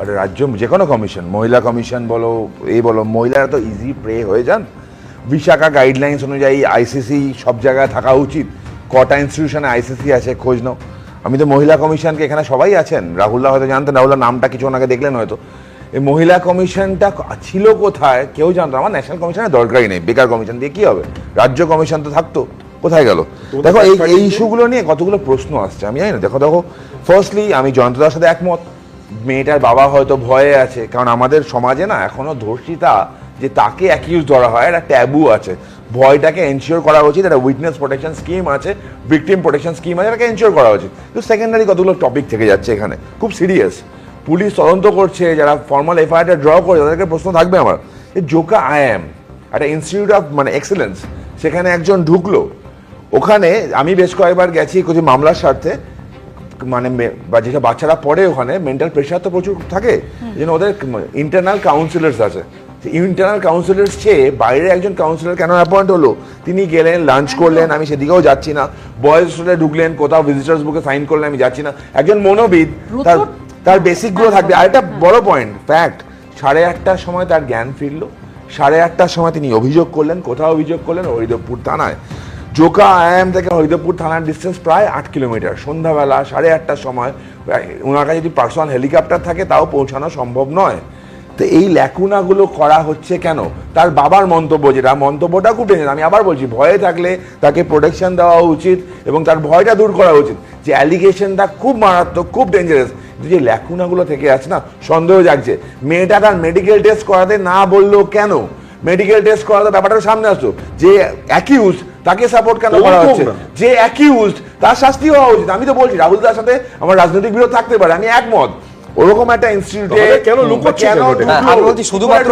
একটা রাজ্য যে কোনো কমিশন মহিলা কমিশন বলো এই বলো মহিলারা তো ইজি প্রে হয়ে যান। বিশাখা গাইডলাইন্স অনুযায়ী আইসিসি সব জায়গায় থাকা উচিত। কটা ইনস্টিটিউশনে আইসিসি আছে খোঁজ নাও। আমি তো মহিলা কমিশনকে এখানে সবাই আছেন। রাহুল্লাহ হয়তো জানতেন রাহুল্লাহ নামটা কিছু আগে দেখলেন হয়তো। এই মহিলা কমিশনটা ছিল কোথায় কেউ জানতো আমার ন্যাশনাল কমিশনের দরকারই নেই। বেকার কমিশন দিয়ে কি হবে? রাজ্য কমিশন তো থাকতো। কোথায় গেল? দেখো এই এই ইস্যুগুলো নিয়ে কতগুলো প্রশ্ন আসছে আমি জানি না। দেখো দেখো। ফার্স্টলি আমি জয়ন্তদার সাথে একমত। মেয়েটার বাবা হয়তো ভয়ে আছে, কারণ আমাদের সমাজে না এখনও ধর্ষিতা যে তাকে অ্যাকিউজ ধরা হয়, একটা ট্যাবু আছে। ভয়টাকে এনশিওর করা উচিত, একটা উইটনেস প্রোটেকশন স্কিম আছে ভিকটিম প্রোটেকশন স্কিম আছে, এটাকে এনশিওর করা উচিত। কিন্তু সেকেন্ডারি কতগুলো টপিক থেকে যাচ্ছে এখানে, খুব সিরিয়াস পুলিশ তদন্ত করছে, যারা ফর্মাল এফআইআরটা ড্র করে, তাদেরকে প্রশ্ন থাকবে আমার। যে জোকা আই এম একটা ইনস্টিটিউট অফ মানে এক্সেলেন্স সেখানে একজন ঢুকলো। ওখানে আমি বেশ কয়েকবার গেছি, কিছু মামলার স্বার্থে মানে বা যেটা বাচ্চারা পড়ে ওখানে মেন্টাল প্রেশার তো প্রচুর থাকে। জন্য ওদের ইন্টারনাল কাউন্সিলার্স আছে। ইন্টারনাল কাউন্সিলার্স চেয়ে বাইরে একজন কাউন্সিলর কেন অ্যাপয়েন্ট হলো? তিনি গেলেন লাঞ্চ করলেন আমি সেদিকেও যাচ্ছি না। বয়েজ হোস্টেলে ঢুকলেন কোথাও ভিজিটার্স বুকে সাইন করলেন আমি যাচ্ছি না। একজন মনোবিদ তার তার বেসিকগুলো থাকবে। আর একটা বড় পয়েন্ট ফ্যাক্ট সাড়ে আটটার সময় তার জ্ঞান ফিরলো। সাড়ে আটটার সময় তিনি অভিযোগ করলেন কোথাও অভিযোগ করলেন হরিদেবপুর থানায়। জোকা আয়াম থেকে হরিদপুর থানার ডিস্টেন্স প্রায় আট কিলোমিটার। সন্ধ্যাবেলা সাড়ে আটটার সময় ওনার কাছে যদি পার্সোনাল হেলিকপ্টার থাকে, তাও পৌঁছানো সম্ভব নয়। তো এই ল্যাকুনাগুলো করা হচ্ছে কেন? তার বাবার মন্তব্য যেটা, মন্তব্যটা খুব ডেঞ্জার আমি আবার বলছি, ভয়ে থাকলে তাকে প্রোটেকশন দেওয়া উচিত এবং তার ভয়টা দূর করা উচিত। যে অ্যালিগেশনটা খুব মারাত্মক, খুব ডেঞ্জারাস যে ল্যাকুনাগুলো থেকে আছে না, সন্দেহ জাগছে। মেয়েটা তার মেডিকেল টেস্ট করাতে না বলল কেন? মেডিকেল টেস্ট করাতে ব্যাপারটা সামনে আসতো যে অ্যাকিউজ তাকে সাপোর্ট কেন করা হচ্ছে। যে অ্যাকিউজড তার শাস্তি হওয়া উচিত। আমি তো বলছি রাহুল দার সাথে আমার রাজনৈতিক বিরোধ থাকতে পারে আমি একমত। ওরকম একটা ইনস্টিটিউটে কেন লুকোচ্ছে কেন আমি বলছি শুধুমাত্র